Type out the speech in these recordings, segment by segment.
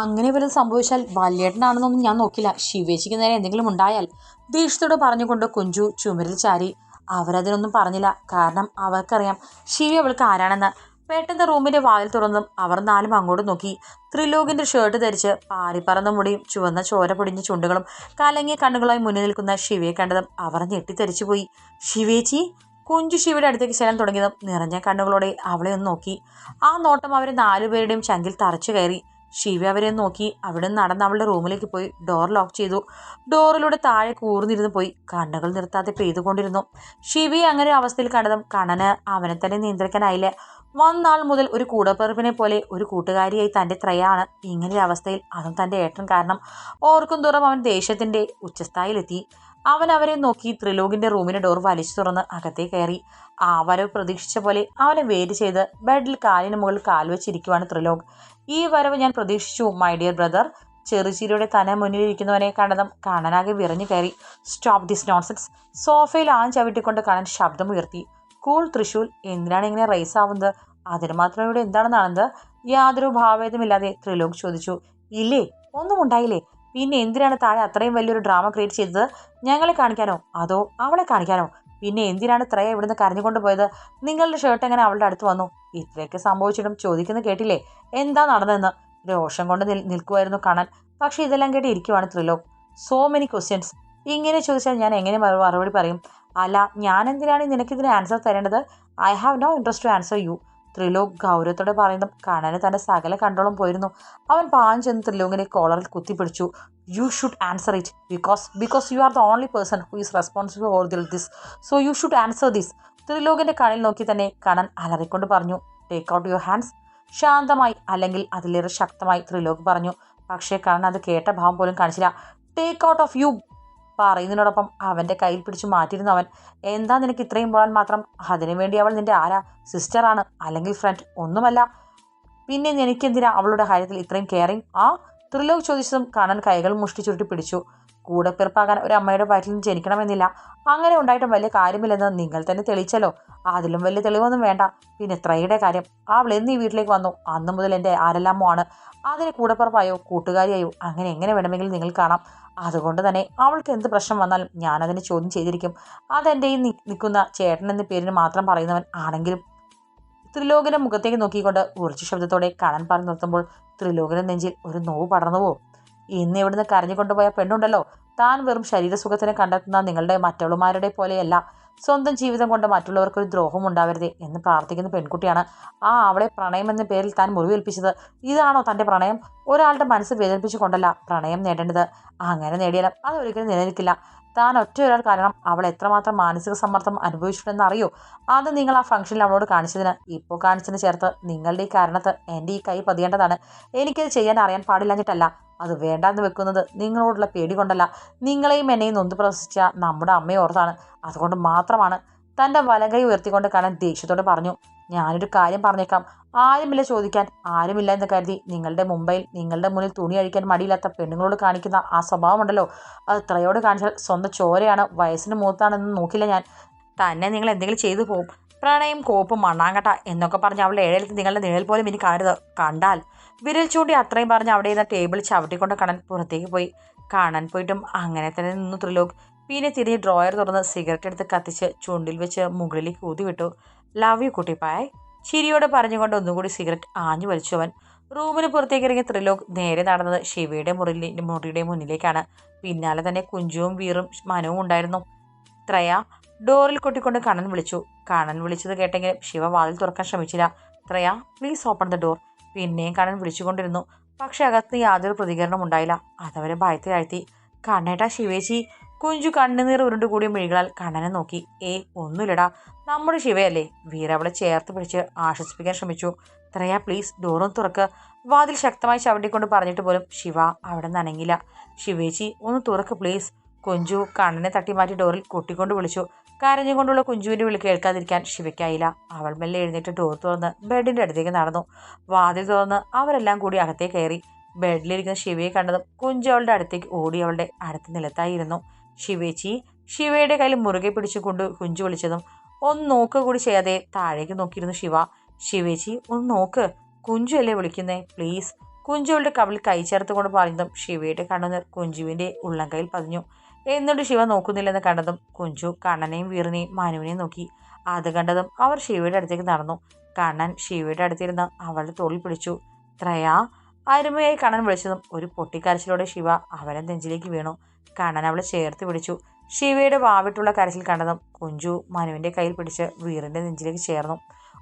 അങ്ങനെ വല്ലതും സംഭവിച്ചാൽ വല്യേട്ടനാണെന്നൊന്നും ഞാൻ നോക്കില്ല. ശിവേച്ചിക്ക് നേരെ എന്തെങ്കിലും ഉണ്ടായാൽ ദേഷ്യത്തോട് പറഞ്ഞുകൊണ്ട് കുഞ്ചു ചുമരിൽ ചാരി. അവരതിനൊന്നും പറഞ്ഞില്ല. കാരണം അവർക്കറിയാം ശിവ അവൾക്ക് ആരാണെന്ന്. പെട്ടെന്ന് റൂമിന്റെ വാതിൽ തുറന്നും അവർ നാലും അങ്ങോട്ട് നോക്കി. ത്രിലോകിന്റെ ഷർട്ട് ധരിച്ച് പാറിപ്പറന്ന മുടിയും ചുവന്ന ചോര പൊടിഞ്ഞ ചുണ്ടുകളും കലങ്ങിയ കണ്ണുകളായി മുന്നിൽ നിൽക്കുന്ന ശിവയെ കണ്ടതും അവർ ഞെട്ടിത്തെറിച്ചുപോയി ശിവേച്ചി കുഞ്ചു ശിവയുടെ അടുത്തേക്ക് ചെല്ലാൻ തുടങ്ങിയതും നിറഞ്ഞ കണ്ണുകളോടെ അവളെ ഒന്ന് നോക്കി. ആ നോട്ടം അവരെ നാലുപേരുടെയും ചങ്കിൽ തറച്ചു കയറി. ശിവ അവരെ നോക്കി. അവിടെ നടന്ന് അവളുടെ റൂമിലേക്ക് പോയി. ഡോർ ലോക്ക് ചെയ്തു. ഡോറിലൂടെ താഴെ കൂർന്നിരുന്ന് പോയി. കണ്ണുകൾ നിർത്താതെ പെയ്തുകൊണ്ടിരുന്നു. ശിവയെ അങ്ങനെ ഒരു അവസ്ഥയിൽ കണ്ടതും കണ്ണന് അവനെ തന്നെ നിയന്ത്രിക്കാനായില്ല. വന്നാൾ മുതൽ ഒരു കൂടപ്പിറപ്പിനെ പോലെ ഒരു കൂട്ടുകാരിയായി തന്റെ ത്രയാണ്. ഇങ്ങനെ ഒരു അവസ്ഥയിൽ അതും തന്റെ ഏട്ടൻ കാരണം. ഓർക്കും തോറും അവൻ ദേഷ്യത്തിന്റെ ഉച്ചസ്ഥായിലെത്തി. അവൻ അവരെ നോക്കി ത്രിലോകിന്റെ റൂമിന്റെ ഡോർ വലിച്ചു തുറന്ന് അകത്തേ കയറി. ആ വരവ് പ്രതീക്ഷിച്ച പോലെ അവനെ വെയിറ്റ് ചെയ്ത് ബെഡിൽ കാലിന് മുകളിൽ കാൽ വെച്ചിരിക്കുവാണ് ത്രിലോക്. ഈ വരവ് ഞാൻ പ്രതീക്ഷിച്ചു മൈ ഡിയർ ബ്രദർ ചെറുചിരിയുടെ തന മുന്നിലിരിക്കുന്നവനെ കണ്ടതും കാണാനാകെ വിറഞ്ഞു കയറി. സ്റ്റോപ്പ് ദിസ് നോൺസെൻസ് സോഫയിൽ ആൻ ചവിട്ടിക്കൊണ്ട് ശബ്ദം ഉയർത്തി. കൂൾ തൃശൂൽ എന്തിനാണ് ഇങ്ങനെ റേസ് ആവുന്നത്? അതിന് മാത്രം ഇവിടെ എന്താണ് യാതൊരു ഭാവേദമില്ലാതെ ത്രിലോക് ചോദിച്ചു. ഇല്ലേ? ഒന്നും ഉണ്ടായില്ലേ? പിന്നെ എന്തിനാണ് താഴെ അത്രയും വലിയൊരു ഡ്രാമ ക്രിയേറ്റ് ചെയ്തത്? ഞങ്ങളെ കാണിക്കാനോ? അതോ അവളെ കാണിക്കാനോ? പിന്നെ എന്തിനാണ് ത്രയ ഇവിടുന്ന് കരഞ്ഞുകൊണ്ട് പോയത്? നിങ്ങളുടെ ഷർട്ട് എങ്ങനെ അവളുടെ അടുത്ത് വന്നു? ഇത്രയൊക്കെ സംഭവിച്ചിട്ടും ചോദിക്കുന്നു കേട്ടില്ലേ? എന്താ നടന്നതെന്ന്? രോഷം കൊണ്ട് നിൽ നിൽക്കുമായിരുന്നു കാണാൻ പക്ഷെ ഇതെല്ലാം കേട്ട് ഇരിക്കുവാണ് ത്രിലോക്. സോ മെനി ക്വസ്റ്റ്യൻസ് ഇങ്ങനെ ചോദിച്ചാൽ ഞാൻ എങ്ങനെ മറുപടി പറയും? അല്ല ഞാൻ എന്തിനാണ് നിനക്കിതിന് ആൻസർ തരേണ്ടത്? I have no interest to answer you Trilok ഗൗരവത്തോടെ പറയുന്നു കണ്ണന് തന്റെ സകല കണ്ടോളം പോയിരുന്നു. അവൻ പാഞ്ഞു ചെന്ന് ത്രിലോകിനെ കോളറിൽ കുത്തിപ്പിടിച്ചു. You should answer it because because you are the only person who is responsible for this this so you should answer this ത്രിലോകിന്റെ കണ്ണിൽ നോക്കി തന്നെ കണ്ണൻ അലറിക്കൊണ്ട് പറഞ്ഞു ടേക്ക് ഔട്ട് യുവർ ഹാൻഡ്സ് ശാന്തമായി അല്ലെങ്കിൽ അതിലേറെ ശക്തമായി ത്രിലോക് പറഞ്ഞു പക്ഷേ കണ്ണൻ അത് കേട്ട ഭാവം പോലും കാണിച്ചില്ല. ടേക്ക് ഔട്ട് ഓഫ് യു പറയുന്നതിനോടൊപ്പം അവന്റെ കയ്യിൽ പിടിച്ചു മാറ്റിയിരുന്നു അവൻ എന്താ നിനക്ക് ഇത്രയും പോകാൻ മാത്രം? അതിനു വേണ്ടി അവൾ നിന്റെ ആരാ? സിസ്റ്ററാണ് അല്ലെങ്കിൽ ഫ്രണ്ട് ഒന്നുമല്ല. പിന്നെ എനിക്കെന്തിനാ അവളുടെ കാര്യത്തിൽ ഇത്രയും കെയറിങ് ആ? ത്രിലോക് ചോദിച്ചതും കാണാൻ കൈകൾ മുഷ്ടി ചുരുട്ടി പിടിച്ചു. കൂടെ പിറപ്പാകാൻ ഒരു അമ്മയുടെ വയറ്റിൽ നിന്ന് ജനിക്കണമെന്നില്ല. അങ്ങനെ ഉണ്ടായിട്ടും വലിയ കാര്യമില്ലെന്ന് നിങ്ങൾ തന്നെ തെളിയിച്ചല്ലോ. അതിലും വലിയ തെളിവൊന്നും വേണ്ട. പിന്നെ ത്രയുടെ കാര്യം? അവൾ എന്ന് ഈ വീട്ടിലേക്ക് വന്നു. അന്ന് മുതൽ എന്റെ ആരെല്ലാമോ ആണ് അതിന് കൂടപ്പിറപ്പായോ കൂട്ടുകാരിയായോ അങ്ങനെ എങ്ങനെ വേണമെങ്കിലും നിങ്ങൾ കാണാം. അതുകൊണ്ട് തന്നെ അവൾക്ക് എന്ത് പ്രശ്നം വന്നാലും ഞാനതിനെ ചോദ്യം ചെയ്തിരിക്കും. അതെന്റെ ഈ നിൽക്കുന്ന ചേട്ടൻ എന്ന പേരിന് മാത്രം പറയുന്നവൻ ആണെങ്കിലും ത്രിലോകന്റെ മുഖത്തേക്ക് നോക്കിക്കൊണ്ട് ഉറച്ച ശബ്ദത്തോടെ കാണാൻ പറഞ്ഞു നിർത്തുമ്പോൾ ത്രിലോകന്റെ നെഞ്ചിൽ ഒരു നോവ് പടർന്നുവോ ഇന്ന് ഇവിടുന്ന് കരഞ്ഞുകൊണ്ടുപോയ പെണ്ണുണ്ടല്ലോ. താൻ വെറും ശരീരസുഖത്തിന് കണ്ടെത്തുന്ന നിങ്ങളുടെ മറ്റുള്ളമാരുടെ പോലെയല്ല. സ്വന്തം ജീവിതം കൊണ്ട് മറ്റുള്ളവർക്ക് ഒരു ദ്രോഹം ഉണ്ടാവരുതേ എന്ന് പ്രാർത്ഥിക്കുന്ന പെൺകുട്ടിയാണ് ആ അവളെ പ്രണയം എന്ന പേരിൽ താൻ മുറിവേൽപ്പിച്ചത്. ഇതാണോ തന്റെ പ്രണയം? ഒരാളുടെ മനസ്സ് വേദനിപ്പിച്ചുകൊണ്ടല്ല പ്രണയം നേടേണ്ടത്. അങ്ങനെ നേടിയാലും അതൊരിക്കലും നിലനിൽക്കില്ല. താൻ ഒറ്റ ഒരാൾ കാരണം അവൾ എത്രമാത്രം മാനസിക സമ്മർദ്ദം അനുഭവിച്ചിട്ടുണ്ടെന്ന് അറിയോ? അത് നിങ്ങൾ ആ ഫംഗ്ഷനിൽ അവളോട് കാണിച്ചതിന് ഇപ്പോൾ കാണിച്ചതിന് ചേർത്ത് നിങ്ങളുടെ ഈ കാരണത്ത് എന്റെ ഈ കൈ പതിയേണ്ടതാണ്. എനിക്കത് ചെയ്യാൻ അറിയാൻ പാടില്ലാഞ്ഞിട്ടല്ല. അത് വേണ്ടാന്ന് വെക്കുന്നത് നിങ്ങളോടുള്ള പേടി കൊണ്ടല്ല. നിങ്ങളെയും എന്നെയും നൊന്ത് പ്രവസിച്ച നമ്മുടെ അമ്മയോർത്താണ് അതുകൊണ്ട് മാത്രമാണ് തന്റെ വലകൈ ഉയർത്തിക്കൊണ്ട് കാണാൻ ദേഷ്യത്തോട് പറഞ്ഞു ഞാനൊരു കാര്യം പറഞ്ഞേക്കാം. ആരുമില്ല ചോദിക്കാൻ ആരുമില്ല എന്ന് കരുതി നിങ്ങളുടെ മുംബൈയിൽ നിങ്ങളുടെ മുന്നിൽ തുണി അഴിക്കാൻ മടിയില്ലാത്ത പെണ്ണുങ്ങളോട് കാണിക്കുന്ന ആ സ്വഭാവമുണ്ടല്ലോ. അത് ത്രയോട് കാണിച്ചാൽ സ്വന്തം ചോരയാണ് വയസ്സിന് മൂത്താണെന്ന് നോക്കില്ല ഞാൻ. തന്നെ നിങ്ങൾ എന്തെങ്കിലും ചെയ്തു പോകും പ്രണയം കോപ്പും മണ്ണാങ്കട്ട എന്നൊക്കെ പറഞ്ഞ് അവളുടെ ഏഴെടുത്ത് നിങ്ങളുടെ നിഴൽ പോലും ഇനി കാണരുത്. കണ്ടാൽ വിരൽ ചൂണ്ടി അത്രയും പറഞ്ഞ് അവിടെ ഇരുന്ന ടേബിൾ ചവിട്ടിക്കൊണ്ട് കാണാൻ പുറത്തേക്ക് പോയി. കാണാൻ പോയിട്ടും അങ്ങനെ തന്നെ നിന്നു ത്രിലോക്. പിന്നെ തിരിഞ്ഞ് ഡ്രോയർ തുറന്ന് സിഗരറ്റ് എടുത്ത് കത്തിച്ച് ചുണ്ടിൽ വെച്ച് മുകളിലേക്ക് ഊതി വിട്ടു ലവ് യു കുട്ടിപ്പായ് ചിരിയോടെ പറഞ്ഞുകൊണ്ട് ഒന്നുകൂടി സിഗരറ്റ് ആഞ്ഞു വലിച്ചവൻ. റൂമിന് പുറത്തേക്ക് ഇറങ്ങിയ ത്രിലോക് നേരെ നടന്നത് ശിവയുടെ മുറിലി മുറിയുടെ മുന്നിലേക്കാണ്. പിന്നാലെ തന്നെ കുഞ്ചുവും വീറും മനവും ഉണ്ടായിരുന്നു. ത്രയ ഡോറിൽ കൊട്ടിക്കൊണ്ട് കണ്ണൻ വിളിച്ചു. കണ്ണൻ വിളിച്ചത് കേട്ടെങ്കിലും ശിവ വാതിൽ തുറക്കാൻ ശ്രമിച്ചില്ല. Thraya please open the door പിന്നെയും കണ്ണൻ വിളിച്ചുകൊണ്ടിരുന്നു. പക്ഷെ അകത്ത് യാതൊരു പ്രതികരണം ഉണ്ടായില്ല. അതവരെ ഭയത്തിലാഴ്ത്തി. കണ്ണേട്ടാ ശിവേച്ചി കുഞ്ചു കണ്ണുനീർ ഉരുണ്ടുകൂടിയ മിഴികളാൽ കണ്ണനെ നോക്കി. ഏ ഒന്നുമില്ലടാ. നമ്മുടെ ശിവയല്ലേ? വീര അവളെ ചേർത്ത് പിടിച്ച് ആശ്വസിപ്പിക്കാൻ ശ്രമിച്ചു. ത്രയ പ്ലീസ് ഡോറും തുറക്ക്. വാതിൽ ശക്തമായി ചവിട്ടിക്കൊണ്ട് പറഞ്ഞിട്ട് പോലും ശിവ അവിടെ നനങ്ങില്ല ശിവേച്ചി ഒന്ന് തുറക്ക് പ്ലീസ്. കുഞ്ചു കണ്ണനെ തട്ടിമാറ്റി ഡോറിൽ കൊട്ടിക്കൊണ്ട് വിളിച്ചു. കരഞ്ഞുകൊണ്ടുള്ള കുഞ്ചുവിന്റെ വിളി കേൾക്കാതിരിക്കാൻ ശിവയ്ക്കായില്ല. അവൾ മെല്ലെ എഴുന്നേറ്റ് ഡോർ തുറന്ന് ബെഡിന്റെ അടുത്തേക്ക് നടന്നു. വാതിൽ തുറന്ന് അവരെല്ലാം കൂടി അകത്തേക്ക് കയറി. ബെഡിലിരിക്കുന്ന ശിവയെ കണ്ടതും കുഞ്ചു അവളുടെ അടുത്തേക്ക് ഓടി അവളുടെ അടുത്ത് നിലത്തായിരുന്നു. ശിവേച്ചി ശിവയുടെ കയ്യിൽ മുറുകെ പിടിച്ചുകൊണ്ട് കുഞ്ചു വിളിച്ചതും ഒന്ന് നോക്കുക കൂടി ചെയ്യാതെ താഴേക്ക് നോക്കിയിരുന്നു ശിവ. ശിവേച്ചി ഒന്ന് നോക്ക്. കുഞ്ചു അല്ലേ വിളിക്കുന്നേ? പ്ലീസ്. കുഞ്ചുവിന്റെ കവിളിൽ കൈ ചേർത്തുകൊണ്ട് പറഞ്ഞതും ശിവയുടെ കണ്ണുനീർ കുഞ്ചുവിന്റെ ഉള്ളം കയ്യിൽ പതിഞ്ഞു. എന്നിട്ട് ശിവ നോക്കുന്നില്ലെന്ന് കണ്ടതും കുഞ്ചു കണ്ണനെയും വീറിനെയും മനുവിനെയും നോക്കി. അത് കണ്ടതും അവർ ശിവയുടെ അടുത്തേക്ക് നടന്നു. കണ്ണൻ ശിവയുടെ അടുത്തിരുന്ന് അവളുടെ തോളിൽ പിടിച്ചു. ത്രയാ. അരുമയായി കണ്ണൻ വിളിച്ചതും ഒരു പൊട്ടിക്കരച്ചിലോടെ ശിവ അവരെ നെഞ്ചിലേക്ക് വീണു. കണ്ണൻ അവളെ ചേർത്ത് പിടിച്ചു. ശിവയുടെ വാവിട്ടുള്ള കരച്ചിൽ കണ്ടതും കുഞ്ചു മനുവിന്റെ കയ്യിൽ പിടിച്ച് വീറിന്റെ നെഞ്ചിലേക്ക് ചേർന്നു.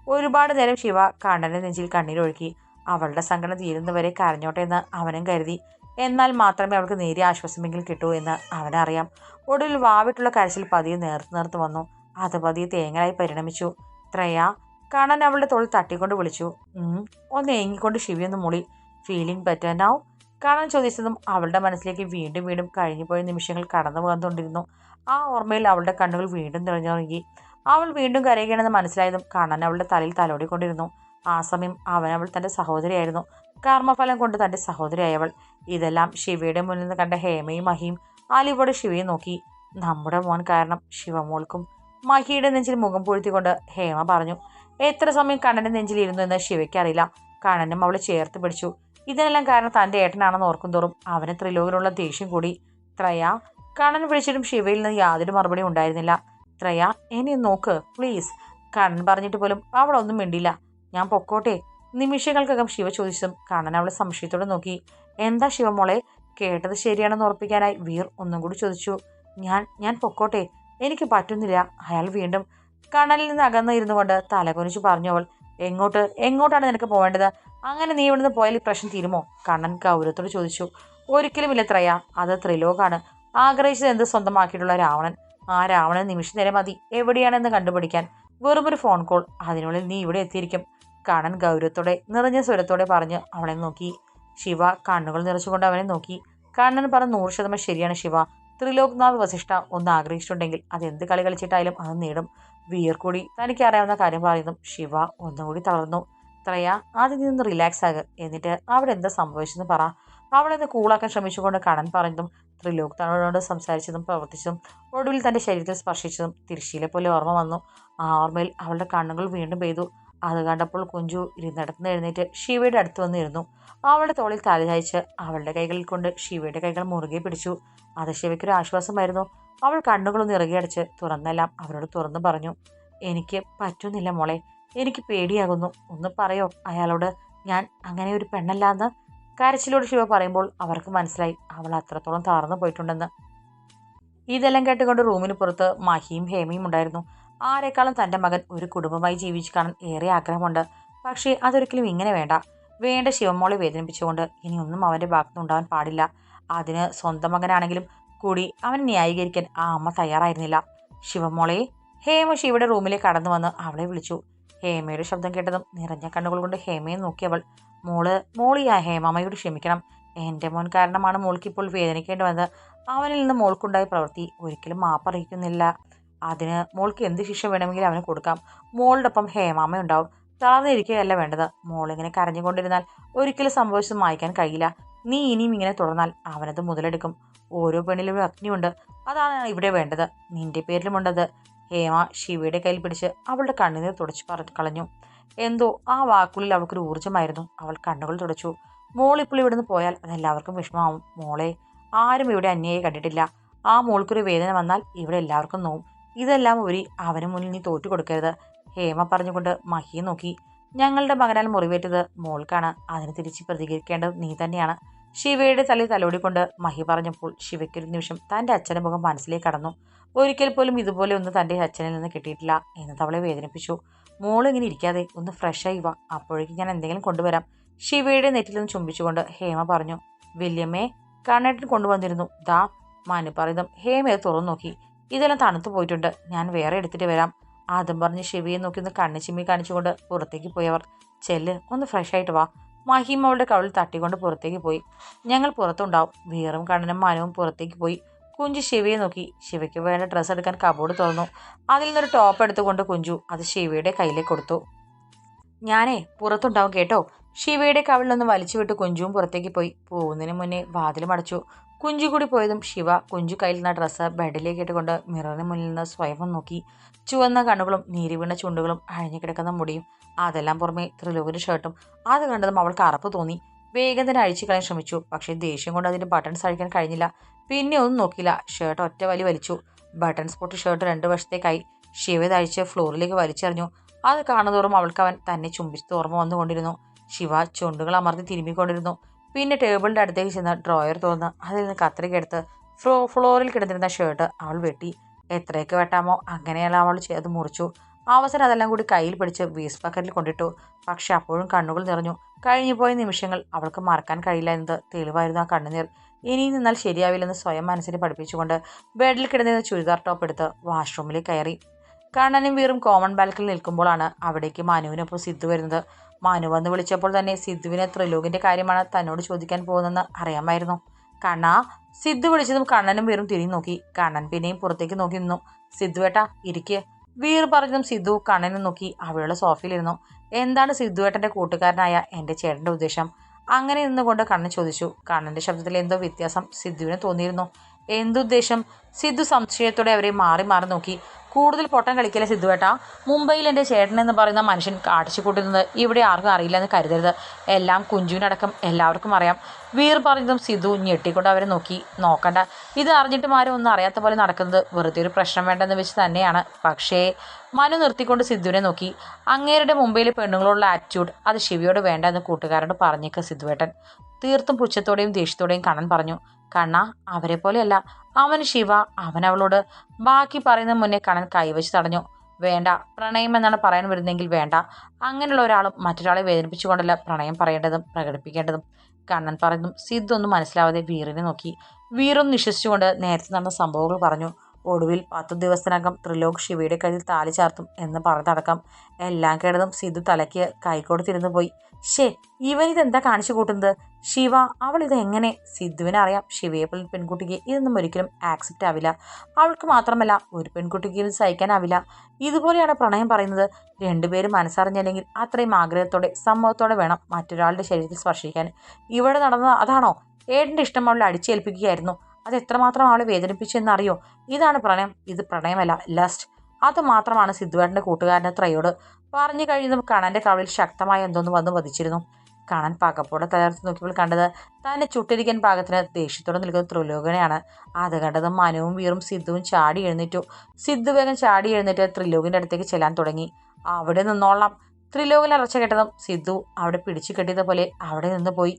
ഒരുപാട് നേരം ശിവ കണ്ണന്റെ നെഞ്ചിൽ കണ്ണീരൊഴുക്കി അവളുടെ സങ്കടം തീരുന്നവരെ കരഞ്ഞോട്ടെ എന്ന് അവനും കരുതി. എന്നാൽ മാത്രമേ അവൾക്ക് നേരിയ ആശ്വാസമെങ്കിലും കിട്ടൂ എന്ന് അവനറിയാം. ഒടുവിൽ വാവിട്ടുള്ള കരച്ചിൽ പതിയെ നേർത്ത് നേർത്ത് വന്നു. അത് പതിയെ തേങ്ങലായി പരിണമിച്ചു. ത്രയ കണ്ണൻ അവളുടെ തോളിൽ തട്ടിക്കൊണ്ട് വിളിച്ചു. ഒന്ന് ഏങ്ങിക്കൊണ്ട് ശിവിയൊന്ന് മുളി ഫീലിംഗ് ബെറ്റർ നൗ കാണാൻ ചോദിച്ചതും അവളുടെ മനസ്സിലേക്ക് വീണ്ടും വീണ്ടും കഴിഞ്ഞുപോയ നിമിഷങ്ങൾ കടന്നു വന്നുകൊണ്ടിരുന്നു ആ ഓർമ്മയിൽ അവളുടെ കണ്ണുകൾ വീണ്ടും നിറഞ്ഞുറങ്ങി അവൾ വീണ്ടും കരയുകയാണെന്ന് മനസ്സിലായതും കണ്ണൻ അവളുടെ തലയിൽ തലോടിക്കൊണ്ടിരുന്നു. ആ സമയം അവൻ അവൾ തന്റെ സഹോദരിയായിരുന്നു. കർമ്മഫലം കൊണ്ട് തന്റെ സഹോദരിയായവൾ. ഇതെല്ലാം ശിവയുടെ മുന്നിൽ നിന്ന് കണ്ട ഹേമയും മഹിയും ആലിവോടെ ശിവയെ നോക്കി. നമ്മുടെ മോൻ കാരണം ശിവമോൾക്കും മഹിയുടെ നെഞ്ചിൽ മുഖം പൊഴുത്തിക്കൊണ്ട് ഹേമ പറഞ്ഞു എത്ര സമയം കണ്ണന്റെ നെഞ്ചിൽ ഇരുന്നു എന്ന് ശിവയ്ക്കറിയില്ല. കണ്ണനും അവളെ ചേർത്ത് പിടിച്ചു. ഇതിനെല്ലാം കാരണം തന്റെ ഏട്ടനാണെന്ന് ഓർക്കും തോറും അവന് ത്രിലോകിനുള്ള ദേഷ്യം കൂടി. ത്രയ കണ്ണൻ വിളിച്ചിട്ടും ശിവയിൽ നിന്ന് യാതൊരു മറുപടിയും ഉണ്ടായിരുന്നില്ല. ത്രയ എന്നെ നോക്ക് പ്ലീസ് കണ്ണൻ പറഞ്ഞിട്ട് പോലും അവളൊന്നും മിണ്ടില്ല ഞാൻ പൊക്കോട്ടെ. നിമിഷങ്ങൾക്കകം ശിവ ചോദിച്ചതും കണ്ണൻ അവളെ സംശയത്തോടെ നോക്കി. എന്താ ശിവമോളെ കേട്ടത് ശരിയാണെന്ന് ഉറപ്പിക്കാനായി വീർ ഒന്നും കൂടി ചോദിച്ചു. ഞാൻ ഞാൻ പൊക്കോട്ടെ എനിക്ക് പറ്റുന്നില്ല അയാൾ വീണ്ടും കണലിൽ നിന്ന് അകന്നിരുന്നു കൊണ്ട് തലകുനിച്ചു പറഞ്ഞു അവൾ. എങ്ങോട്ട് എങ്ങോട്ടാണ് നിനക്ക് പോകേണ്ടത് അങ്ങനെ നീ ഇവിടുന്ന് പോയാൽ ഈ പ്രശ്നം തീരുമോ? കണ്ണൻ ഗൗരവത്തോട് ചോദിച്ചു. ഒരിക്കലുമില്ല ത്രയ. അത് ത്രിലോകാണ്. ആഗ്രഹിച്ചത് എന്ത് സ്വന്തമാക്കിയിട്ടുള്ള രാവണൻ? ആ രാവണൻ നിമിഷ നേരം മതി. എവിടെയാണെന്ന് കണ്ടുപിടിക്കാൻ. വെറുമൊരു ഫോൺ കോൾ അതിനുള്ളിൽ നീ ഇവിടെ എത്തിയിരിക്കും. കണ്ണൻ ഗൗരവത്തോടെ നിറഞ്ഞ സ്വരത്തോടെ പറഞ്ഞ് അവളെ നോക്കി. ശിവ കണ്ണുകൾ നിറച്ചുകൊണ്ട് അവനെ നോക്കി. കണ്ണൻ പറഞ്ഞ നൂറ് ശതമാനം ശരിയാണ് ശിവ. ത്രിലോക്നാഥ് വസിഷ്ഠ ഒന്ന് ആഗ്രഹിച്ചിട്ടുണ്ടെങ്കിൽ അത് എന്ത് കളി കളിച്ചിട്ടായാലും അത് നേടും. വീർ തനിക്കറിയാവുന്ന കാര്യം പറയുന്നതും ശിവ ഒന്നുകൂടി തളർന്നു. ത്രയ ആദ്യം നിന്ന് റിലാക്സ് ആകുക എന്നിട്ട് അവിടെ എന്താ സംഭവിച്ചെന്ന് പറ. അവിടെ നിന്ന് കൂളാക്കാൻ ശ്രമിച്ചുകൊണ്ട് കണൻ പറഞ്ഞതും ത്രിലോക് തന്നോട് സംസാരിച്ചതും പ്രവർത്തിച്ചതും ഒടുവിൽ തന്റെ ശരീരത്തിൽ സ്പർശിച്ചതും തിരിശീലെ പോലെ ഓർമ്മ വന്നു. ആ ഓർമ്മയിൽ അവളുടെ കണ്ണുകൾ വീണ്ടും പെയ്തു. അത് കണ്ടപ്പോൾ കുഞ്ചു ഇരുന്നിടത്തുനിന്ന് എഴുന്നേറ്റ് ശിവയുടെ അടുത്ത് വന്നിരുന്നു. അവളുടെ തോളിൽ തലചായ്ച്ച് അവളുടെ കൈകളിൽ കൊണ്ട് ശിവയുടെ കൈകൾ മുറുകെ പിടിച്ചു. അത് ശിവയ്ക്കൊരു ആശ്വാസമായിരുന്നു. അവൾ കണ്ണുകളൊന്ന് ഇറുകിയടച്ച് തുറന്നെല്ലാം അവരോട് തുറന്നു പറഞ്ഞു എനിക്ക് പറ്റുന്നില്ല മോളെ എനിക്ക് പേടിയാകുന്നു. ഒന്ന് പറയോ അയാളോട്? ഞാൻ അങ്ങനെ ഒരു പെണ്ണല്ലാന്ന്? കരച്ചിലോട് ശിവ പറയുമ്പോൾ അവർക്ക് മനസ്സിലായി അവൾ അത്രത്തോളം തളർന്നു പോയിട്ടുണ്ടെന്ന്. ഇതെല്ലാം കേട്ടുകൊണ്ട് റൂമിന് പുറത്ത് മഹിയും ഹേമയും ഉണ്ടായിരുന്നു. ആരെക്കാളും തന്റെ മകൻ ഒരു കുടുംബമായി ജീവിച്ചു കാണാൻ ഏറെ ആഗ്രഹമുണ്ട്. പക്ഷേ അതൊരിക്കലും ഇങ്ങനെ വേണ്ട. വേണ്ട ശിവമോളെ വേദനിപ്പിച്ചുകൊണ്ട് ഇനിയൊന്നും അവന്റെ ഭാഗത്തുനിന്നുണ്ടാവാൻ പാടില്ല. അതിന് സ്വന്തം മകനാണെങ്കിലും കൂടി അവൻ ന്യായീകരിക്കാൻ ആ അമ്മ തയ്യാറായിരുന്നില്ല. ശിവമോളെ ഹേമ ശിവയുടെ റൂമിലേക്ക് കടന്നു വന്ന് അവളെ വിളിച്ചു. ഹേമയുടെ ശബ്ദം കേട്ടതും നിറഞ്ഞ കണ്ണുകൾ കൊണ്ട് ഹേമയെ നോക്കിയവൾ മോൾ മോളി ആ ഹേമാമ്മയോട് ക്ഷമിക്കണം. എന്റെ മോൻ കാരണമാണ് മോൾക്ക് ഇപ്പോൾ വേദനിക്കേണ്ടി വന്നത് അവനിൽ നിന്ന് മോൾക്കുണ്ടായ പ്രവൃത്തി ഒരിക്കലും മാപ്പറിയിക്കുന്നില്ല. അതിന് മോൾക്ക് എന്ത് ശിക്ഷ വേണമെങ്കിലും അവന് കൊടുക്കാം. മോളുടെ ഒപ്പം ഹേമാമ്മ ഉണ്ടാവും. തളർന്നിരിക്കുകയല്ല വേണ്ടത്. മോളിങ്ങനെ കരഞ്ഞുകൊണ്ടിരുന്നാൽ ഒരിക്കലും സംഭവിച്ചത് മായ്ക്കാൻ കഴിയില്ല. നീ ഇനിയും ഇങ്ങനെ തുടർന്നാൽ അവനത് മുതലെടുക്കും. ഓരോ പെണ്ണിലും ഒരു അഗ്നിയുണ്ട്. അതാണ് ഇവിടെ വേണ്ടത്. നിന്റെ പേരിലുമുണ്ടത്. ഹേമ ശിവയുടെ കയ്യിൽ പിടിച്ച് അവളുടെ കണ്ണുനീർ തുടച്ചു പറ കളഞ്ഞു. എന്തോ ആ വാക്കുകളിൽ അവൾക്കൊരു ഊർജമായിരുന്നു. അവൾ കണ്ണുകൾ തുടച്ചു. മോളിപ്പോൾ ഇവിടുന്ന് പോയാൽ അതെല്ലാവർക്കും വിഷമമാവും. മോളെ ആരും ഇവിടെ അന്യായി കണ്ടിട്ടില്ല. ആ മോൾക്കൊരു വേദന വന്നാൽ ഇവിടെ എല്ലാവർക്കും നോവും. ഇതെല്ലാം ഒരു അവന് മുന്നിൽ നീ തോറ്റു കൊടുക്കരുത്. ഹേമ പറഞ്ഞുകൊണ്ട് മഹിയെ നോക്കി. ഞങ്ങളുടെ മകനാൽ മുറിവേറ്റത് മോൾക്കാണ്. അതിന് തിരിച്ച് പ്രതികരിക്കേണ്ടത് നീ തന്നെയാണ്. ശിവയുടെ തലയിൽ തലോടിക്കൊണ്ട് മഹി പറഞ്ഞപ്പോൾ ശിവയ്ക്കൊരു നിമിഷം തന്റെ അച്ഛന്റെ മുഖം മനസ്സിലേക്ക് കടന്നു. ഒരിക്കൽ പോലും ഇതുപോലെ ഒന്ന് തന്റെ അച്ഛനിൽ നിന്ന് കിട്ടിയിട്ടില്ല എന്ന് അവളെ വേദനിപ്പിച്ചു. മോൾ ഇങ്ങനെ ഇരിക്കാതെ ഒന്ന് ഫ്രഷായി വാ. അപ്പോഴേക്കും ഞാൻ എന്തെങ്കിലും കൊണ്ടുവരാം. ശിവയുടെ നെറ്റിൽ നിന്ന് ചുംബിച്ചുകൊണ്ട് ഹേമ പറഞ്ഞു വില്യമ്മേ കണ്ണേട്ടൻ കൊണ്ടുവന്നിരുന്നു. ദാ മനു പറയുന്നതും ഹേമയെ തുറന്നു നോക്കി. ഇതെല്ലാം തണുത്തു പോയിട്ടുണ്ട്. ഞാൻ വേറെ എടുത്തിട്ട് വരാം. ആദ്യം പറഞ്ഞ് ശിവയെ നോക്കി ഒന്ന് കണ്ണു ചിമ്മി കാണിച്ചുകൊണ്ട് പുറത്തേക്ക് പോയവർ ചെല്ല് ഒന്ന് ഫ്രഷ് ആയിട്ട് വാ. മഹിം അവളുടെ കവളിൽ തട്ടിക്കൊണ്ട് പുറത്തേക്ക് പോയി. ഞങ്ങൾ പുറത്തുണ്ടാവും. വീറും കണ്ണനും മാനവും പുറത്തേക്ക് പോയി. കുഞ്ചു ശിവയെ നോക്കി. ശിവയ്ക്ക് വേണ്ട ഡ്രസ്സ് എടുക്കാൻ കബോർഡ് തുറന്നു. അതിൽ നിന്നൊരു ടോപ്പ് എടുത്തുകൊണ്ട് കുഞ്ചു അത് ശിവയുടെ കയ്യിലേക്ക് കൊടുത്തു. ഞാനേ പുറത്തുണ്ടാവും കേട്ടോ. ശിവയുടെ കവിളിലൊന്ന് വലിച്ചു വിട്ട് കുഞ്ചുവും പുറത്തേക്ക് പോയി. പോകുന്നതിന് മുന്നേ വാതിലും അടച്ചു. കുഞ്ചു കൂടി പോയതും ശിവ കുഞ്ചു കയ്യിൽ നിന്ന ഡ്രസ്സ് ബെഡിലേക്ക് ഇട്ടുകൊണ്ട് മിററിന് മുന്നിൽ നിന്ന് സ്വയം നോക്കി. ചുവന്ന കണ്ണുകളും നീരി വീണ ചുണ്ടുകളും അഴിഞ്ഞു കിടക്കുന്ന മുടിയും അതെല്ലാം പുറമെ ത്രിലോകിന്റെ ഷർട്ടും അത് കണ്ടതും അവൾക്ക് അറപ്പ് തോന്നി. വേഗം തന്നെ അഴിച്ചു കളയാൻ ശ്രമിച്ചു. പക്ഷേ ദേഷ്യം കൊണ്ട് അതിന്റെ ബട്ടൺസ് അഴിക്കാൻ കഴിഞ്ഞില്ല. പിന്നെ ഒന്നും നോക്കിയില്ല. ഷർട്ട് ഒറ്റ വലി വലിച്ചു. ബട്ടൺസ് പൊട്ടി ഷർട്ട് രണ്ട് വശത്തേക്കായി. ശിവ അഴിച്ച് ഫ്ലോറിലേക്ക് വലിച്ചെറിഞ്ഞു. അത് കാണുന്നതോറും അവൾക്ക് അവൻ തന്നെ ചുംബിച്ച് ഓർമ്മ വന്നുകൊണ്ടിരുന്നു. ശിവ ചുണ്ടുകൾ അമർത്തി തിരുമ്മിക്കൊണ്ടിരുന്നു. പിന്നെ ടേബിളിന്റെ അടുത്തേക്ക് ചെന്ന ഡ്രോയർ തുറന്ന് അതിൽ നിന്ന് കത്രിക എടുത്ത് ഫ്ലോ ഫ്ലോറിൽ കിടന്നിരുന്ന ഷർട്ട് അവൾ വെട്ടി. എത്രയൊക്കെ വെട്ടാമോ അങ്ങനെയല്ല അവൾ അത് മുറിച്ചു. അവസരം അതെല്ലാം കൂടി കയ്യിൽ പിടിച്ച് വേസ്റ്റ് ബക്കറ്റിൽ കൊണ്ടിട്ടു. പക്ഷെ അപ്പോഴും കണ്ണുകൾ നിറഞ്ഞു. കഴിഞ്ഞുപോയ നിമിഷങ്ങൾ അവൾക്ക് മറക്കാൻ കഴിയില്ല എന്നത് തെളിവായിരുന്നു ആ കണ്ണുനീർ. ഇനി നിന്നാൽ ശരിയാവില്ലെന്ന് സ്വയം മനസ്സിനെ പഠിപ്പിച്ചുകൊണ്ട് ബെഡിൽ കിടന്നിരുന്ന ചുരിദാർ ടോപ്പ് എടുത്ത് വാഷ്റൂമിലേക്ക് കയറി. കണ്ണനും വീറും കോമൺ ബാൽക്കണിൽ നിൽക്കുമ്പോഴാണ് അവിടേക്ക് മനുവിനൊപ്പം സിദ്ധു വരുന്നത്. മനു വന്ന് വിളിച്ചപ്പോൾ തന്നെ സിദ്ധുവിനെ ത്രിലോകിന്റെ കാര്യമാണ് തന്നോട് ചോദിക്കാൻ പോകുന്നതെന്ന് അറിയാമായിരുന്നു. കണ്ണ സിദ്ധു വിളിച്ചതും കണ്ണനും വീറും തിരിഞ്ഞു നോക്കി. കണ്ണൻ പിന്നെയും പുറത്തേക്ക് നോക്കി നിന്നു. സിദ്ധുവേട്ട ഇരിക്ക്. വീർ പറഞ്ഞതും സിദ്ധു കണ്ണനും നോക്കി അവളുടെ സോഫയിലിരുന്നു എന്താണ് സിദ്ധുവേട്ടന്റെ കൂട്ടുകാരനായ എന്റെ ചേട്ടന്റെ ഉദ്ദേശം? അങ്ങനെ നിന്നുകൊണ്ട് കണ്ണൻ ചോദിച്ചു. കണ്ണന്റെ ശബ്ദത്തിൽ എന്തോ വ്യത്യാസം സിദ്ധുവിന് തോന്നിയിരുന്നു. എന്തുദ്ദേശം? സിദ്ധു സംശയത്തോടെ അവരെ മാറി മാറി നോക്കി. കൂടുതൽ പൊട്ടം കളിക്കില്ല സിദ്ധുവേട്ടാ മുംബൈയിൽ എന്റെ ചേട്ടൻ എന്ന് പറയുന്ന മനുഷ്യൻ കാട്ടിച്ചു കൂട്ടുന്നത് ഇവിടെ ആർക്കും അറിയില്ല എന്ന് കരുതരുത്. എല്ലാം കുഞ്ചുവിനടക്കം എല്ലാവർക്കും അറിയാം. വീർ പറഞ്ഞതും സിദ്ധു ഞെട്ടിക്കൊണ്ട് അവരെ നോക്കി. നോക്കണ്ട. ഇത് അറിഞ്ഞിട്ടും ആരും ഒന്നും അറിയാത്ത പോലെ നടക്കുന്നത് വെറുതെ ഒരു പ്രശ്നം വേണ്ടെന്ന് വെച്ച് തന്നെയാണ്. പക്ഷേ മനു നിർത്തിക്കൊണ്ട് സിദ്ധുവിനെ നോക്കി. അങ്ങേരുടെ മുംബൈയിലെ പെണ്ണുങ്ങളോടുള്ള ആറ്റിറ്റ്യൂഡ് അത് ശിവിയോട് വേണ്ട എന്ന് കൂട്ടുകാരോട് പറഞ്ഞേക്ക് സിദ്ധുവേട്ടൻ തീർത്തും പുച്ഛത്തോടെയും ദേഷ്യത്തോടെയും കണ്ണൻ പറഞ്ഞു കണ്ണ അവരെ പോലെയല്ല. അവൻ ശിവ അവൻ അവളോട്. ബാക്കി പറയുന്ന മുന്നേ കണ്ണൻ കൈവച്ച് തടഞ്ഞു. വേണ്ട പ്രണയം എന്നാണ് പറയാൻ വരുന്നതെങ്കിൽ വേണ്ട. അങ്ങനെയുള്ള ഒരാളും മറ്റൊരാളെ വേദനിപ്പിച്ചുകൊണ്ടല്ല പ്രണയം പറയേണ്ടതും പ്രകടിപ്പിക്കേണ്ടതും. കണ്ണൻ പറഞ്ഞതും സിദ്ധൊന്നും മനസ്സിലാവാതെ വീറിനെ നോക്കി. വീറൊന്ന് വിശ്വസിച്ചുകൊണ്ട് നേരത്തെ നടന്ന സംഭവങ്ങൾ പറഞ്ഞു. ഒടുവിൽ പത്തു ദിവസത്തിനകം ത്രിലോക് ശിവയുടെ കയ്യിൽ താലി ചാർത്തും എന്ന് പറഞ്ഞതടക്കം എല്ലാം കേട്ടതും സിദ്ധു തലയ്ക്ക് കൈക്കൊടുത്തിരുന്നു പോയി. ഷേ ഇവൻ ഇതെന്താ കാണിച്ചു കൂട്ടുന്നത്? ശിവ അവൾ ഇത് എങ്ങനെ? സിദ്ധുവിനെ അറിയാം ശിവയെ പോലെ പെൺകുട്ടിക്ക് ഇതൊന്നും ഒരിക്കലും ആക്സെപ്റ്റ് ആവില്ല. അവൾക്ക് മാത്രമല്ല ഒരു പെൺകുട്ടിക്ക് ഇത് സഹിക്കാനാവില്ല. ഇതുപോലെയാണ് പ്രണയം പറയുന്നത്. രണ്ടുപേരും മനസ്സറിഞ്ഞില്ലെങ്കിൽ അത്രയും ആഗ്രഹത്തോടെ സമ്മതത്തോടെ വേണം മറ്റൊരാളുടെ ശരീരത്തിൽ സ്പർശിക്കാൻ. ഇവിടെ നടന്നത് അതാണോ? ഏട്ടന്റെ ഇഷ്ടം അവളെ അടിച്ചേൽപ്പിക്കുകയായിരുന്നു. അത് എത്രമാത്രം അവളെ വേദനിപ്പിച്ചെന്നറിയോ? ഇതാണ് പ്രണയം. ഇത് പ്രണയമല്ല. ലസ്റ്റ് അത് മാത്രമാണ് സിദ്ധുവേട്ടന്റെ കൂട്ടുകാരന്റെ ത്രയോട് പറഞ്ഞു കഴിയുന്നതും കണന്റെ കവളിൽ ശക്തമായ എന്തോന്ന് വന്ന് വധിച്ചിരുന്നു. കാണാൻ പകപ്പോടെ തകർത്ത് നോക്കിയപ്പോൾ കണ്ടത് തന്നെ ചുട്ടിരിക്കാൻ പാകത്തിന് ദേഷ്യത്തോടെ നിൽക്കുന്ന ത്രിലോകനെയാണ്. അത് കണ്ടത് മനുവും വീറും സിദ്ധുവും ചാടി എഴുന്നേറ്റു. സിദ്ധു വേഗം ചാടി എഴുന്നേറ്റ് ത്രിലോകിന്റെ അടുത്തേക്ക് ചെല്ലാൻ തുടങ്ങി. അവിടെ നിന്നോളാം. ത്രിലോകൻ അറച്ച കേട്ടതും സിദ്ധു അവിടെ പിടിച്ചു കെട്ടിയത് പോലെ അവിടെ നിന്ന് പോയി.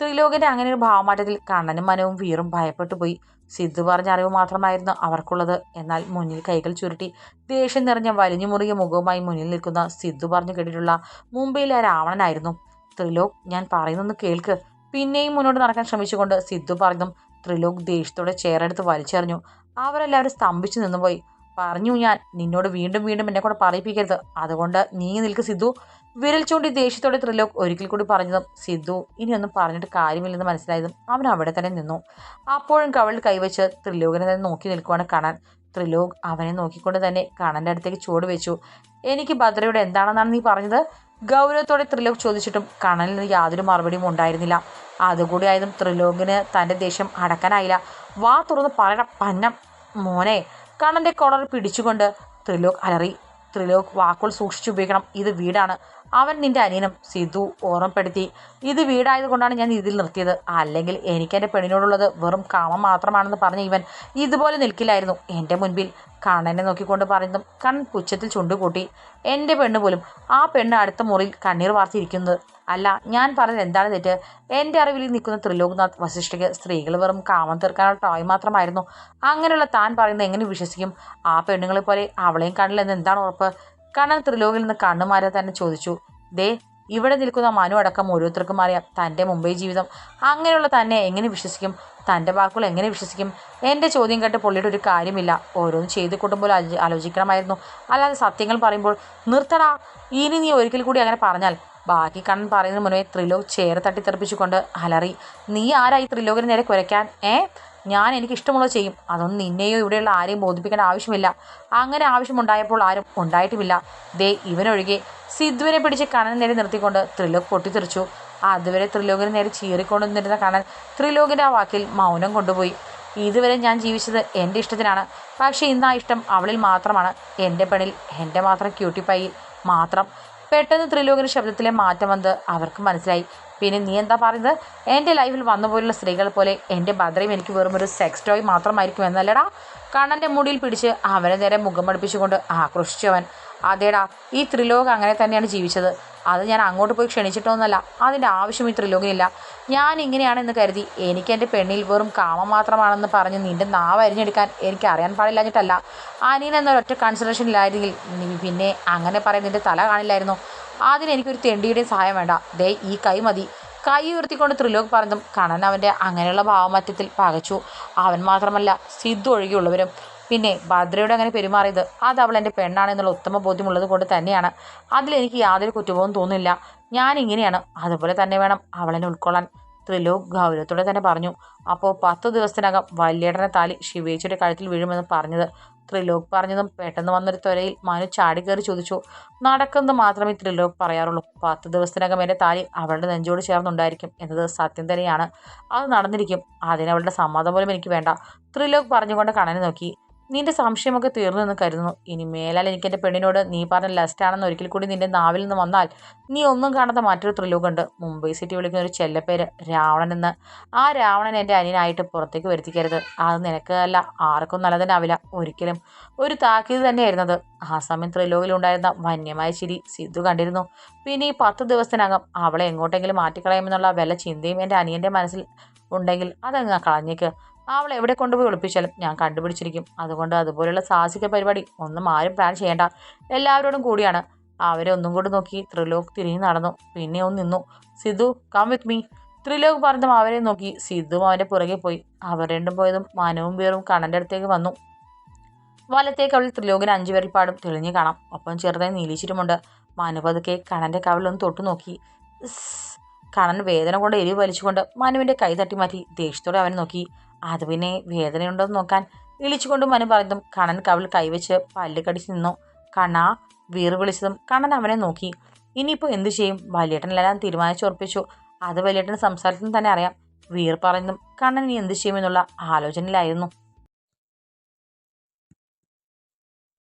ത്രിലോകന്റെ അങ്ങനെ ഒരു ഭാവമാറ്റത്തിൽ കണ്ണനും മനവും വീറും ഭയപ്പെട്ടു പോയി. സിദ്ധു പറഞ്ഞ അറിവ് മാത്രമായിരുന്നു അവർക്കുള്ളത്. എന്നാൽ മുന്നിൽ കൈകൾ ചുരുട്ടി ദേഷ്യം നിറഞ്ഞ വലിഞ്ഞു മുറിയ മുഖവുമായി മുന്നിൽ നിൽക്കുന്ന സിദ്ധു പറഞ്ഞു കേട്ടിട്ടുള്ള മുംബൈയിലെ രാവണനായിരുന്നു. ത്രിലോക് ഞാൻ പറയുന്നൊന്ന് കേൾക്ക്. പിന്നെയും മുന്നോട്ട് നടക്കാൻ ശ്രമിച്ചുകൊണ്ട് സിദ്ധു പറഞ്ഞതും ത്രിലോക് ദേഷ്യത്തോടെ ചേരെടുത്ത് വലിച്ചെറിഞ്ഞു. അവരെല്ലാവരും സ്തംഭിച്ചു നിന്നുപോയി. പറഞ്ഞു ഞാൻ നിന്നോട് വീണ്ടും വീണ്ടും എന്നെ കൂടെ പറയിപ്പിക്കരുത്. അതുകൊണ്ട് നീ നിൽക്ക് സിദ്ധു. വിരൽ ചൂണ്ടി ദേഷ്യത്തോടെ ത്രിലോക് ഒരിക്കൽ കൂടി പറഞ്ഞതും സിദ്ധു ഇനിയൊന്നും പറഞ്ഞിട്ട് കാര്യമില്ലെന്ന് മനസ്സിലായതും അവൻ അവിടെ തന്നെ നിന്നു. അപ്പോഴും കവളിൽ കൈവച്ച് ത്രിലോകിനെ തന്നെ നോക്കി നിൽക്കുവാണ് കാണാൻ ത്രിലോക് അവനെ നോക്കിക്കൊണ്ട് തന്നെ കണ്ണന്റെ അടുത്തേക്ക് ചുവട് വെച്ചു. എനിക്ക് ഭദ്രയുടെ എന്താണെന്നാണ് നീ പറഞ്ഞത്? ഗൗരവത്തോടെ ത്രിലോക് ചോദിച്ചിട്ടും കണലിൽ നിന്ന് യാതൊരു മറുപടിയും ഉണ്ടായിരുന്നില്ല. അതുകൂടി ആയതും ത്രിലോകിന് തന്റെ ദേഷ്യം അടക്കാനായില്ല. വാ തുറന്ന് പറയണ പന്നം മോനെ. കണന്റെ കോളർ പിടിച്ചുകൊണ്ട് ത്രിലോക് അലറി. ത്രിലോക് വാക്കുകൾ സൂക്ഷിച്ചുപയോഗിക്കണം ഇത് വീടാണ്. അവൻ നിന്റെ അനിയനും സിധു ഓർമ്മപ്പെടുത്തി. ഇത് വീടായതുകൊണ്ടാണ് ഞാൻ ഇതിൽ നിർത്തിയത്. അല്ലെങ്കിൽ എനിക്ക് എന്റെ പെണ്ണിനോടുള്ളത് വെറും കാമം മാത്രമാണെന്ന് പറഞ്ഞ ഇവൻ ഇതുപോലെ നിൽക്കില്ലായിരുന്നു. എന്റെ മുൻപിൽ കണ്ണനെ നോക്കിക്കൊണ്ട് പറയുന്നതും കൺ പുച്ഛത്തിൽ ചുണ്ടുകൂട്ടി. എന്റെ പെണ്ണ് പോലും ആ പെണ്ണ് അടുത്ത മുറിയിൽ കണ്ണീർ വാർത്തിരിക്കുന്നത്. അല്ല ഞാൻ പറഞ്ഞത് എന്താണ് തെറ്റ്? എന്റെ അറിവിൽ നിൽക്കുന്ന ത്രിലോക്നാഥ് വസിഷ്ഠയ്ക്ക് സ്ത്രീകൾ വെറും കാമം തീർക്കാനുള്ള ടോയ് മാത്രമായിരുന്നു. അങ്ങനെയുള്ള താൻ പറയുന്നത് എങ്ങനെ വിശ്വസിക്കും? ആ പെണ്ണുങ്ങളെ പോലെ അവളെയും കണ്ടില്ലെന്ന് എന്താണ് ഉറപ്പ്? കണ്ണൻ ത്രിലോകിൽ നിന്ന് കണ്ണുമാരെ തന്നെ ചോദിച്ചു. ദേ ഇവിടെ നിൽക്കുന്ന മനു അടക്കം ഓരോരുത്തർക്കും അറിയാം. തന്റെ മുംബൈ ജീവിതം അങ്ങനെയുള്ള തന്നെ എങ്ങനെ വിശ്വസിക്കും? തന്റെ വാക്കുകൾ എങ്ങനെ വിശ്വസിക്കും? എന്റെ ചോദ്യം കേട്ട് പുള്ളിയുടെ ഒരു കാര്യമില്ല. ഓരോന്ന് ചെയ്ത് കൂട്ടുമ്പോൾ ആലോ- ആലോചിക്കണമായിരുന്നു. അല്ലാതെ സത്യങ്ങൾ പറയുമ്പോൾ നിർത്തടാ ഇനി നീ ഒരിക്കൽ കൂടി അങ്ങനെ പറഞ്ഞാൽ. ബാക്കി കണ്ണൻ പറയുന്നതിന് മുന്നേ ത്രിലോക് ചേർ തട്ടി തെറിപ്പിച്ചുകൊണ്ട് അലറി നീ ആരായി ത്രിലോകിന് നേരെ കുരയ്ക്കാൻ? ഏ? ഞാൻ എനിക്ക് ഇഷ്ടമുള്ളത് ചെയ്യും. അതൊന്നും നിന്നെയോ ഇവിടെയുള്ള ആരെയും ബോധിപ്പിക്കേണ്ട ആവശ്യമില്ല. അങ്ങനെ ആവശ്യമുണ്ടായപ്പോൾ ആരും ഉണ്ടായിട്ടുമില്ല ദേ ഇവനൊഴികെ സിദ്ധുവിനെ പിടിച്ച് കണ്ണൻ നേരെ നിർത്തിക്കൊണ്ട് ത്രിലോക് പൊട്ടിത്തെറിച്ചു. അതുവരെ ത്രിലോകിന് നേരെ ചീറിക്കൊണ്ട് നിന്നിരുന്ന കണ്ണൻ ത്രിലോകിന്റെ ആ വാക്കിൽ മൗനം കൊണ്ടുപോയി. ഇതുവരെ ഞാൻ ജീവിച്ചത് എന്റെ ഇഷ്ടത്തിനാണ്. പക്ഷേ ഇന്ന് ആ ഇഷ്ടം അവളിൽ മാത്രമാണ്. എന്റെ പെണ്ണിൽ എന്റെ മാത്രം ക്യൂട്ടിപ്പൈയിൽ മാത്രം. പെട്ടെന്ന് ത്രിലോകിന്റെ ശബ്ദത്തിലെ മാറ്റം വന്ന് അവർക്ക് മനസ്സിലായി. പിന്നെ നീ എന്താ പറയുന്നത്? എന്റെ ലൈഫിൽ വന്ന പോലുള്ള സ്ത്രീകൾ പോലെ എന്റെ ഭദ്രയും എനിക്ക് വെറും ഒരു സെക്സ് ടോയ് മാത്രമായിരിക്കും എന്നല്ലടാ. കണ്ണന്റെ മുടിയിൽ പിടിച്ച് അവനെ നേരെ മുഖം പഠിപ്പിച്ചുകൊണ്ട് ആക്രോശിച്ചവൻ. അതേടാ ഈ ത്രിലോകം അങ്ങനെ തന്നെയാണ് ജീവിച്ചത്. അത് ഞാൻ അങ്ങോട്ട് പോയി ക്ഷണിച്ചിട്ടൊന്നുമല്ല. അതിന്റെ ആവശ്യം ഈ ത്രിലോകിനില്ല. ഞാൻ ഇങ്ങനെയാണെന്ന് കരുതി എനിക്ക് എന്റെ പെണ്ണിൽ വെറും കാമം മാത്രമാണെന്ന് പറഞ്ഞ് നിന്റെ നാവ് അരിഞ്ഞെടുക്കാൻ എനിക്ക് അറിയാൻ പാടില്ലാഞ്ഞിട്ടല്ല. അനിയൻ എന്നൊരൊറ്റ കൺസിഡറേഷനിലായിരുന്നെങ്കിൽ നീ പിന്നെ അങ്ങനെ പറയാൻ നിന്റെ തല കാണില്ലായിരുന്നു. അതിന് എനിക്കൊരു തെണ്ടിയുടെയും സഹായം വേണ്ട. ദേ ഈ കൈ മതി. കൈ ഉയർത്തിക്കൊണ്ട് ത്രിലോക് പറഞ്ഞതും കണ്ണൻ അവന്റെ അങ്ങനെയുള്ള ഭാവമാറ്റത്തിൽ പകച്ചു. അവൻ മാത്രമല്ല സിദ്ധു ഒഴികെയുള്ളവരും പിന്നെ ഭദ്രയോട് അങ്ങനെ പെരുമാറിയത്. അത് അവൾ എന്റെ പെണ്ണാണെന്നുള്ള ഉത്തമ ബോധ്യമുള്ളത് കൊണ്ട് തന്നെയാണ്. അതിലെനിക്ക് യാതൊരു കുറ്റബോധം തോന്നുന്നില്ല. ഞാൻ ഇങ്ങനെയാണ്. അതുപോലെ തന്നെ വേണം അവളെന്നെ ഉൾക്കൊള്ളാൻ. ത്രിലോക് ഗൗരവത്തോടെ തന്നെ പറഞ്ഞു. അപ്പോൾ പത്ത് ദിവസത്തിനകം വല്യേടനെ താലി ശിവേച്ചിയുടെ കഴുത്തിൽ വീഴുമെന്ന് പറഞ്ഞത് ത്രിലോക് പറഞ്ഞതും പെട്ടെന്ന് വന്നൊരു ത്വരയിൽ മനു ചാടി കയറി ചോദിച്ചു. നടക്കുന്നത് മാത്രമേ ത്രിലോക് പറയാറുള്ളൂ. പത്ത് ദിവസത്തിനകം എന്റെ താലി അവളുടെ നെഞ്ചോട് ചേർന്നുണ്ടായിരിക്കും എന്നത് സത്യം തന്നെയാണ്. അത് നടന്നിരിക്കും. അതിനവളുടെ സമ്മതം പോലും എനിക്ക് വേണ്ട. ത്രിലോക് പറഞ്ഞുകൊണ്ട് കണനെ നോക്കി. നിന്റെ സംശയമൊക്കെ തീർന്നു എന്ന് കരുതുന്നു. ഇനി മേലാൽ എനിക്ക് എന്റെ പെണ്ണിനോട് നീ പറഞ്ഞ ലസ്റ്റാണെന്ന് ഒരിക്കൽ കൂടി നിന്റെ നാവിൽ നിന്ന് വന്നാൽ നീ ഒന്നും കാണാത്ത മറ്റൊരു ത്രിലോകുണ്ട് മുംബൈ സിറ്റി വിളിക്കുന്ന ഒരു ചെല്ലപ്പേര് രാവണൻ എന്ന്. ആ രാവണൻ എന്റെ അനിയനായിട്ട് പുറത്തേക്ക് വരുത്തിക്കരുത്. അത് നിനക്ക് അല്ല ആർക്കും നല്ലതിനാവില്ല ഒരിക്കലും ഒരു താക്കീത് തന്നെയായിരുന്നത്. ആ സമയം ത്രിലോകിലുണ്ടായിരുന്ന വന്യമായ ചിരി സിദ്ധു കണ്ടിരുന്നു. പിന്നെ ഈ പത്ത് ദിവസത്തിനകം അവളെ എങ്ങോട്ടെങ്കിലും മാറ്റിക്കളയുമെന്നുള്ള വല്ല ചിന്തയും എന്റെ അനിയന്റെ മനസ്സിൽ ഉണ്ടെങ്കിൽ അതങ്ങ് കളഞ്ഞേക്ക്. അവൾ എവിടെ കൊണ്ടുപോയി ഒളിപ്പിച്ചാലും ഞാൻ കണ്ടുപിടിച്ചിരിക്കും. അതുകൊണ്ട് അതുപോലെയുള്ള സാഹസിക പരിപാടി ഒന്നും ആരും പ്ലാൻ ചെയ്യേണ്ട. എല്ലാവരോടും കൂടിയാണ്. അവരെ ഒന്നും കൂടി നോക്കി ത്രിലോക് തിരിഞ്ഞു നടന്നു. പിന്നെ ഒന്ന് നിന്നു. Sidhu come with me Trilok പറഞ്ഞതും അവരെ നോക്കി സിദ്ധുവും അവന്റെ പുറകെ പോയി. അവർ രണ്ടും പോയതും മനവും വീറും കണ്ണന്റെ അടുത്തേക്ക് വന്നു. വലത്തേക്ക് അവൾ ത്രിലോകിന് അഞ്ചു പാടും. തെളിഞ്ഞു കാണാം. ഒപ്പം ചെറുതായി നീലിച്ചിട്ടുമുണ്ട്. മനു പതുക്കെ കണ്ണന്റെ കവിളൊന്ന് തൊട്ടു നോക്കി. കണ്ണൻ വേദന കൊണ്ട് എരിവ് വലിച്ചുകൊണ്ട് മനുവിന്റെ കൈ തട്ടി മാറ്റി ദേഷ്യത്തോടെ അവനെ നോക്കി. അത് പിന്നെ വേദനയുണ്ടോ എന്ന് നോക്കാൻ വിളിച്ചുകൊണ്ട് മനു പറഞ്ഞതും കണ്ണൻ കവിൾ കൈവച്ച് പല്ല് കടിച്ചു നിന്നു. കണ വീർ വിളിച്ചതും കണ്ണൻ അവനെ നോക്കി. ഇനിയിപ്പോൾ എന്തു ചെയ്യും? വലിയേട്ടനെല്ലാം തീരുമാനിച്ചുറപ്പിച്ചു അത് വലിയേട്ടൻ സംസാരത്തിൽ തന്നെ അറിയാം. വീർ പറയുന്നതും കണ്ണൻ ഇനി എന്ത് ചെയ്യുമെന്നുള്ള ആലോചനയിലായിരുന്നു.